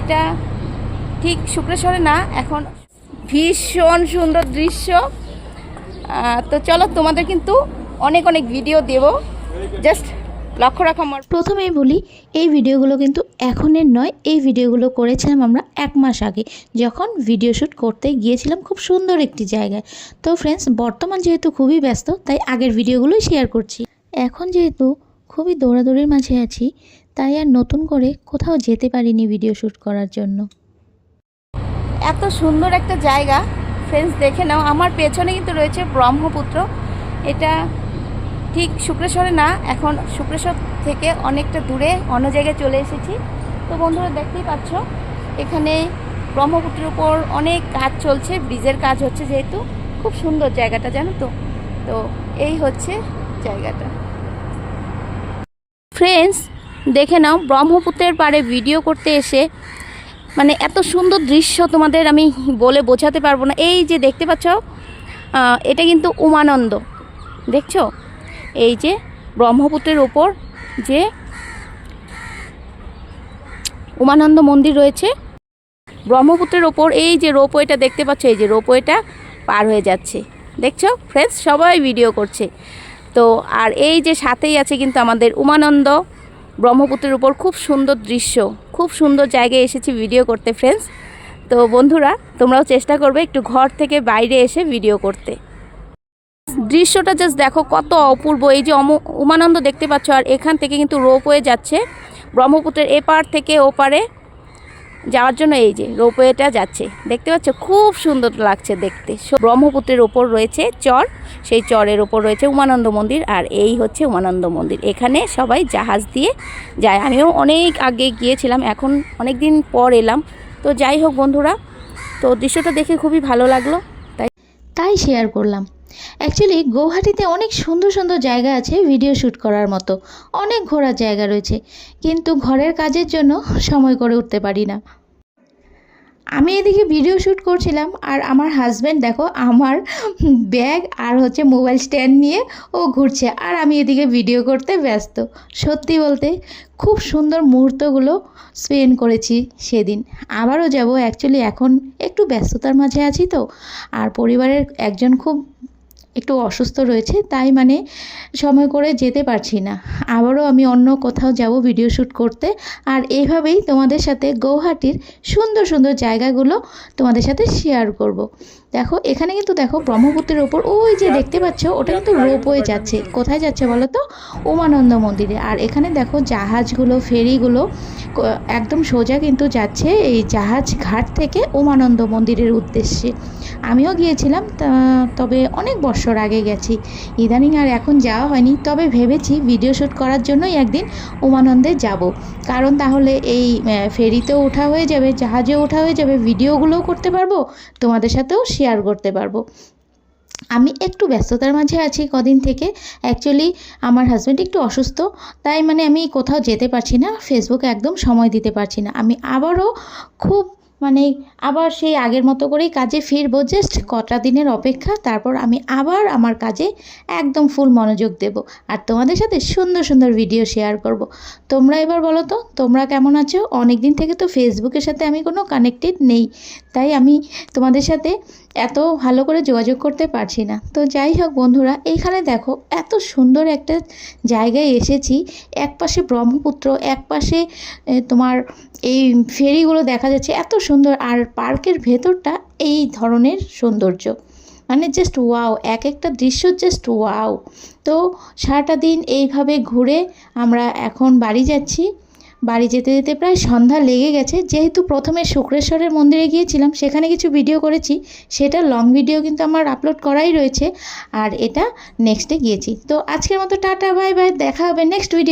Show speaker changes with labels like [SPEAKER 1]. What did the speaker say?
[SPEAKER 1] এটা ঠিক শুক্রেশ্বরে না, এখন ভীষণ সুন্দর দৃশ্য। তো চলো তোমাদের কিন্তু অনেক অনেক ভিডিও দেব। জাস্ট লক্ষ্য রাখো আমার।
[SPEAKER 2] প্রথমেই বলি, এই ভিডিওগুলো কিন্তু এখনের নয়, এই ভিডিওগুলো করেছিলাম আমরা এক মাস আগে, যখন ভিডিও শ্যুট করতে গিয়েছিলাম খুব সুন্দর একটি জায়গায়। তো ফ্রেন্ডস বর্তমান যেহেতু খুবই ব্যস্ত, তাই আগের ভিডিওগুলোই শেয়ার করছি। এখন যেহেতু খুবই দৌড়াদৌড়ির মাঝে আছি, তাই আর নতুন করে কোথাও যেতে পারিনি ভিডিও শ্যুট করার জন্য।
[SPEAKER 1] এত সুন্দর একটা জায়গা। ফ্রেন্ডস দেখে নাও, আমার পেছনে কিন্তু রয়েছে ব্রহ্মপুত্র। এটা ঠিক শুক্রেশ্বরে না, এখন শুক্রেশ্বর থেকে অনেকটা দূরে, অন্য জায়গায় চলে এসেছি। তো বন্ধুরা, দেখতেই পাচ্ছ, এখানে ব্রহ্মপুত্রের উপর অনেক কাজ চলছে, ব্রিজের কাজ হচ্ছে যেহেতু। খুব সুন্দর জায়গাটা, জানো তো? তো এই হচ্ছে জায়গাটা। ফ্রেন্ডস দেখে নাও, ব্রহ্মপুত্রের পাড়ে ভিডিও করতে এসে মানে এত সুন্দর দৃশ্য তোমাদের আমি বলে বোঝাতে পারব না। এই যে দেখতে পাচ্ছ এটা কিন্তু উমানন্দ। দেখছ? এই যে ব্রহ্মপুত্রের ওপর যে উমানন্দ মন্দির রয়েছে, ব্রহ্মপুত্রের ওপর এই যে রোপওয়েটা দেখতে পাচ্ছ, এই যে রোপওয়েটা পার হয়ে যাচ্ছে। দেখছ? ফ্রেন্ডস সবাই ভিডিও করছে। তো আর এই যে সাথেই আছে কিন্তু আমাদের উমানন্দ ব্রহ্মপুত্রের উপর খুব সুন্দর দৃশ্য, খুব সুন্দর জায়গায় এসেছি ভিডিও করতে ফ্রেন্ডস তো বন্ধুরা, তোমরাও চেষ্টা করবে একটু ঘর থেকে বাইরে এসে ভিডিও করতে। দৃশ্যটা জাস্ট দেখো কত অপূর্ব। এই যে উমানন্দ দেখতে পাচ্ছ, আর এখান থেকে কিন্তু রোপওয়ে যাচ্ছে। ব্রহ্মপুত্রের এপার থেকে ওপারে যাওয়ার জন্য এই যে রোপওয়েটা যাচ্ছে। দেখতে পাচ্ছ? খুব সুন্দর লাগছে দেখতে। ব্রহ্মপুত্রের ওপর রয়েছে চর। সেই চরের ওপর রয়েছে উমানন্দ মন্দির আর এই হচ্ছে উমানন্দ মন্দির। এখানে সবাই জাহাজ দিয়ে যায়। আমিও অনেক আগে গিয়েছিলাম, এখন অনেক দিন পর এলাম। তো যাই হোক বন্ধুরা, তো দৃশ্যটা দেখে খুবই ভালো লাগল। তাই
[SPEAKER 2] তাই শেয়ার করলাম। অ্যাকচুয়ালি গৌহাটিতে অনেক সুন্দর সুন্দর জায়গা আছে ভিডিও শ্যুট করার মতো। অনেক ঘোরার জায়গা রয়েছে। কিন্তু ঘরের কাজের জন্য সময় করে উঠতে পারি না। আমি এদিকে ভিডিও শ্যুট করছিলাম আর আমার হাজব্যান্ড দেখো আমার ব্যাগ আর হচ্ছে মোবাইল স্ট্যান্ড নিয়ে ও ঘুরছে আর আমি এদিকে ভিডিও করতে ব্যস্ত। সত্যি বলতে খুব সুন্দর মুহূর্তগুলো স্পেন্ড করেছি সেদিন। আবারও যাব অ্যাকচুয়ালি এখন একটু ব্যস্ততার মাঝে আছি তো। আর পরিবারের একজন খুব একটু অসুস্থ রয়েছে, তাই মানে সময় করে যেতে পারছি না। আবারও আমি অন্য কোথাও যাব ভিডিও শ্যুট করতে। আর এইভাবেই তোমাদের সাথে গৌহাটির সুন্দর সুন্দর জায়গাগুলো তোমাদের সাথে শেয়ার করব। দেখো, এখানে কিন্তু দেখো ব্রহ্মপুত্রের ওপর, ওই যে দেখতে পাচ্ছ, ওটা কিন্তু রোপওয়ে যাচ্ছে। কোথায় যাচ্ছে বলো তো? উমানন্দ মন্দিরে। আর এখানে দেখো জাহাজগুলো, ফেরিগুলো একদম সোজা কিন্তু যাচ্ছে এই জাহাজ ঘাট থেকে উমানন্দ মন্দিরের উদ্দেশ্যে। আমিও গিয়েছিলাম তবে অনেক বছর আগে গেছি। ইদানিং আর এখন যাওয়া হয়নি, তবে ভেবেছি ভিডিও শ্যুট করার জন্যই একদিন উমানন্দে যাব। কারণ তাহলে এই ফেরিতেও ওঠা হয়ে যাবে জাহাজেও ওঠা হয়ে যাবে, ভিডিওগুলোও করতে পারব, তোমাদের সাথেও শেয়ার করতে পারব। আমি একটু ব্যস্ততার মাঝে আছি কদিন থেকে। অ্যাকচুয়ালি আমার হাজব্যান্ড একটু অসুস্থ, তাই মানে আমি কোথাও যেতে পারছি না ফেসবুকে একদম সময় দিতে পারছি না। আমি আবারও খুব মানে আবার সেই আগের মতো করেই কাজে ফিরবো। জাস্ট কটা দিনের অপেক্ষা, তারপর আমি আবার আমার কাজে একদম ফুল মনোযোগ দেব আর তোমাদের সাথে সুন্দর সুন্দর ভিডিও শেয়ার করব। তোমরা এবার বলো তো, তোমরা কেমন আছো? অনেক দিন থেকে তো ফেসবুকের সাথে আমি কোনো কানেক্টেড নেই। তাই আমি তোমাদের সাথে এত ভালো করে যোগাযোগ করতে পারছি না। তো যাই হোক বন্ধুরা এইখানে দেখো এত সুন্দর একটা জায়গায় এসেছি। এক পাশে ব্রহ্মপুত্র, এক পাশে তোমার এই ফেরিগুলো দেখা যাচ্ছে এত সুন্দর। আর পার্কের ভেতরটা এই ধরনের সৌন্দর্য। মানে জাস্ট ওয়াও এক একটা দৃশ্য জাস্ট ওয়াও তো সারাটা দিন এইভাবে ঘুরে আমরা এখন বাড়ি যাচ্ছি। বাড়ি যেতে যেতে প্রায় সন্ধ্যা লেগে গেছে। যেহেতু প্রথমে শুক্রেশ্বরের মন্দিরে গিয়েছিলাম, সেখানে কিছু ভিডিও করেছি। সেটা লং ভিডিও কিন্তু আমার আপলোড করাই রয়েছে। আর এটা নেক্সটে গিয়েছি। তো আজকের মতো টাটা বাই বাই দেখা হবে নেক্সট ভিডিও